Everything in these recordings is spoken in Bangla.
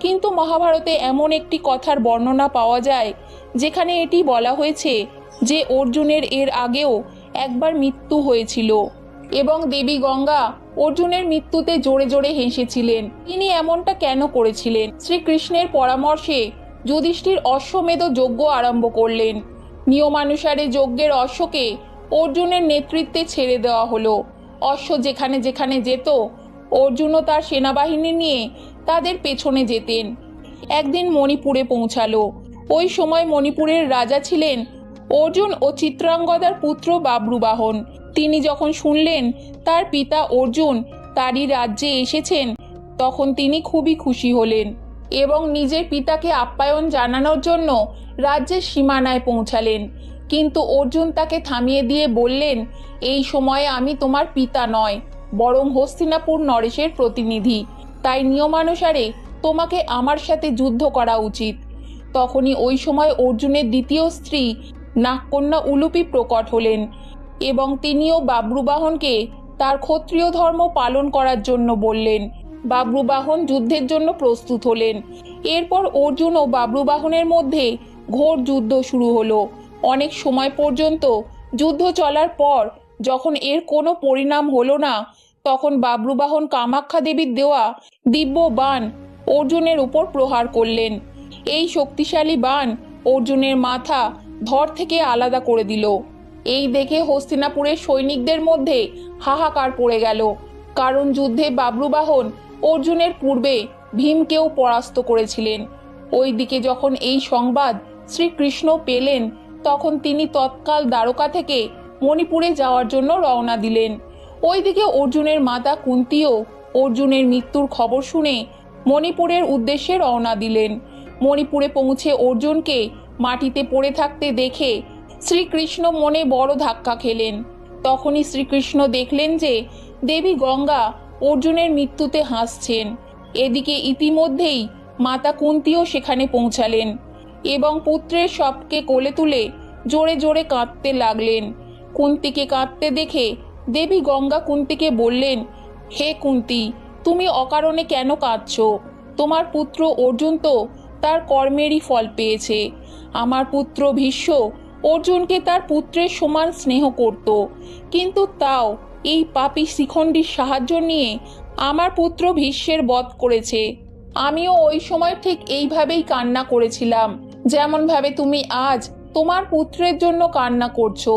কিন্তু মহাভারতে এমন একটি কথার বর্ণনা পাওয়া যায়, যেখানে এটি বলা হয়েছে যে অর্জুনের এর আগেও একবার মৃত্যু হয়েছিল এবং দেবী গঙ্গা অর্জুনের মৃত্যুতে জোরে জোরে হেসেছিলেন। তিনি এমনটা কেন করেছিলেন? শ্রীকৃষ্ণের পরামর্শে যুধিষ্ঠির অশ্বমেধ যজ্ঞ আরম্ভ করলেন। নিয়মানুসারে যজ্ঞের অশ্বকে অর্জুনের নেতৃত্বে ছেড়ে দেওয়া হলো। অশ্ব যেখানে যেখানে যেত অর্জুনও তার সেনাবাহিনী নিয়ে তাদের পেছনে যেতেন। একদিন মণিপুরে পৌঁছালো। ওই সময় মণিপুরের রাজা ছিলেন অর্জুন ও চিত্রাঙ্গদার পুত্র বাবরুবাহন। তিনি যখন শুনলেন তার পিতা অর্জুন তারই রাজ্যে এসেছেন, তখন তিনি খুবই খুশি হলেন এবং নিজের পিতাকে আপ্যায়ন জানানোর জন্য রাজ্যের সীমানায় পৌঁছালেন। কিন্তু অর্জুন তাকে থামিয়ে দিয়ে বললেন, এই সময়ে আমি তোমার পিতা নয় বরং হস্তিনাপুর নরেশের প্রতিনিধি। তাই নিয়মানুসারে তোমাকে আমার সাথে যুদ্ধ করা উচিত। তখনই ওই সময় অর্জুনের দ্বিতীয় স্ত্রী নাগকন্যা উলুপি প্রকট হলেন এবং তিনিও বাবরুবাহনকে তার ক্ষত্রিয় ধর্ম পালন করার জন্য বললেন। বাবরুবাহন যুদ্ধের জন্য প্রস্তুত হলেন। এরপর অর্জুন ও বাবরুবাহনের মধ্যে ঘোর যুদ্ধ শুরু হলো। অনেক সময় পর্যন্ত যুদ্ধ চলার পর যখন এর কোনো পরিণাম হলো না, তখন বাবরুবাহন কামাখ্যা দেবীর দেওয়া দিব্য বাণ অর্জুনের উপর প্রহার করলেন। এই শক্তিশালী বাণ অর্জুনের মাথা ধর থেকে আলাদা করে দিল। এই দেখে হস্তিনাপুরের সৈনিকদের মধ্যে হাহাকার পড়ে গেল। কারণ যুদ্ধে বাবরুবাহন অর্জুনের পূর্বে ভীমকেও পরাস্ত করেছিলেন। ওইদিকে যখন এই সংবাদ শ্রীকৃষ্ণ পেলেন, তখন তিনি তৎকাল দ্বারকা থেকে মণিপুরে যাওয়ার জন্য রওনা দিলেন। ওইদিকে অর্জুনের মাতা কুন্তিও অর্জুনের মৃত্যুর খবর শুনে মণিপুরের উদ্দেশ্যে রওনা দিলেন। মণিপুরে পৌঁছে অর্জুনকে মাটিতে পড়ে থাকতে দেখে শ্রীকৃষ্ণ মনে বড় ধাক্কা খেলেন। তখনই শ্রীকৃষ্ণ দেখলেন যে দেবী গঙ্গা অর্জুনের মৃত্যুতে হাসছেন। এদিকে ইতিমধ্যেই মাতা কুন্তিও সেখানে পৌঁছালেন এবং পুত্রের সবকে কোলে তুলে জোরে জোরে কাঁদতে লাগলেন। কুন্তিকে কাঁদতে দেখে দেবী গঙ্গা কুন্তিকে বললেন, হে কুন্তি, তুমি অকারণে কেন কাঁদছ? তোমার পুত্র অর্জুন তো তার কর্মেরই ফল পেয়েছে। আমার পুত্র ভীষ্ম অর্জুনকে তার পুত্রের সমান স্নেহ করত। কিন্তু তাও এই পাপি শিখণ্ডীর সাহায্য নিয়ে আমার পুত্র ভীষ্মের বধ করেছে। আমিও ওই সময় ঠিক এইভাবেই কান্না করেছিলাম। যেমনভাবে তুমি আজ তোমার পুত্রের জন্য কান্না করছ।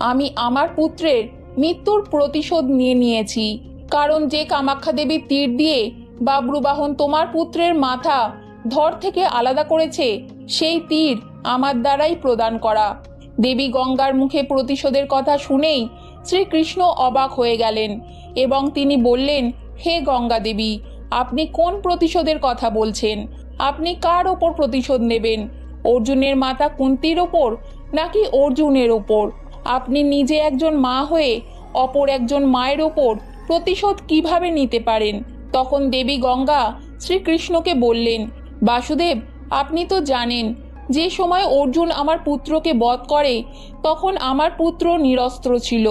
আমি আমার পুত্রের মৃত্যুর প্রতিশোধ নিয়ে নিয়েছি। কারণ যে কামাখ্যা দেবীর তীর দিয়ে বাবরুবাহন তোমার পুত্রের মাথা ধর থেকে আলাদা করেছে, সেই তীর আমার দ্বারাই প্রদান করা। দেবী গঙ্গার মুখে প্রতিশোধের কথা শুনেই শ্রীকৃষ্ণ অবাক হয়ে গেলেন এবং তিনি বললেন, হে গঙ্গা দেবী, আপনি কোন প্রতিশোধের কথা বলছেন? আপনি কার ওপর প্রতিশোধ নেবেন? অর্জুনের মাতা কুন্তির ওপর নাকি অর্জুনের ওপর? আপনি নিজে একজন মা হয়ে অপর একজন মায়ের ওপর প্রতিশোধ কীভাবে নিতে পারেন? তখন দেবী গঙ্গা শ্রীকৃষ্ণকে বললেন, বাসুদেব, আপনি তো জানেন, যে সময় অর্জুন আমার পুত্রকে বধ করে, তখন আমার পুত্র নিরস্ত্র ছিল।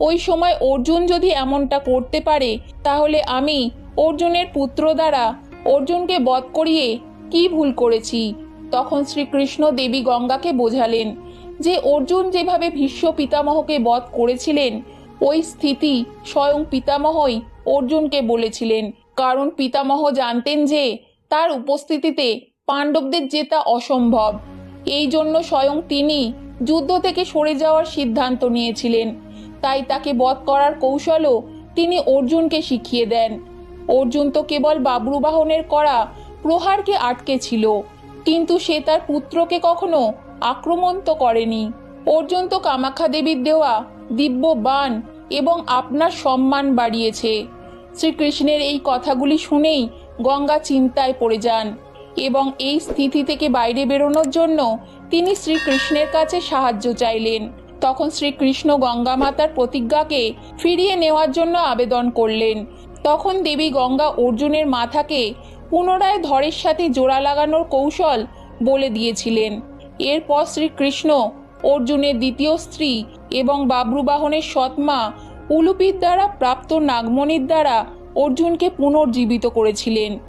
ওই সময় অর্জুন যদি এমনটা করতে পারে, তাহলে আমি অর্জুনের পুত্র দ্বারা অর্জুনকে বধ করিয়ে কি ভুল করেছি? তখন শ্রীকৃষ্ণ দেবী গঙ্গাকে বোঝালেন যে অর্জুন যেভাবে ভীষ্ম পিতামহকে বধ করেছিলেন, ওই স্থিতি স্বয়ং পিতামহই অর্জুনকে বলেছিলেন। কারণ পিতামহ জানতেন যে তার উপস্থিতিতে পাণ্ডবদের জেতা অসম্ভব। এই জন্য স্বয়ং তিনি যুদ্ধ থেকে সরে যাওয়ার সিদ্ধান্ত নিয়েছিলেন। তাই তাকে বধ করার কৌশলও তিনি অর্জুনকে শিখিয়ে দেন। অর্জুন তো কেবল বাবরুবাহনের করা প্রহারকে আটকে ছিল, কিন্তু সে তার পুত্রকে কখনো আক্রমণ তো করেনি। অর্জুন তো কামাখ্যা দেবীর দেওয়া দিব্য বাণ এবং আপনার সম্মান বাড়িয়েছে। শ্রীকৃষ্ণের এই কথাগুলি শুনেই গঙ্গা চিন্তায় পড়ে যান এবং এই স্থিতি থেকে বাইরে বেরোনোর জন্য তিনি শ্রীকৃষ্ণের কাছে সাহায্য চাইলেন। তখন শ্রীকৃষ্ণ গঙ্গা মাতার প্রতিজ্ঞাকে ফিরিয়ে নেওয়ার জন্য আবেদন করলেন। তখন দেবী গঙ্গা অর্জুনের মাথাকে পুনরায় ধরের সাথে জোড়া লাগানোর কৌশল বলে দিয়েছিলেন। এরপর শ্রীকৃষ্ণ, অর্জুনের দ্বিতীয় স্ত্রী এবং বাবরুবাহনের সৎমা উলুপির দ্বারা প্রাপ্ত নাগমণির দ্বারা অর্জুনকে পুনর্জীবিত করেছিলেন।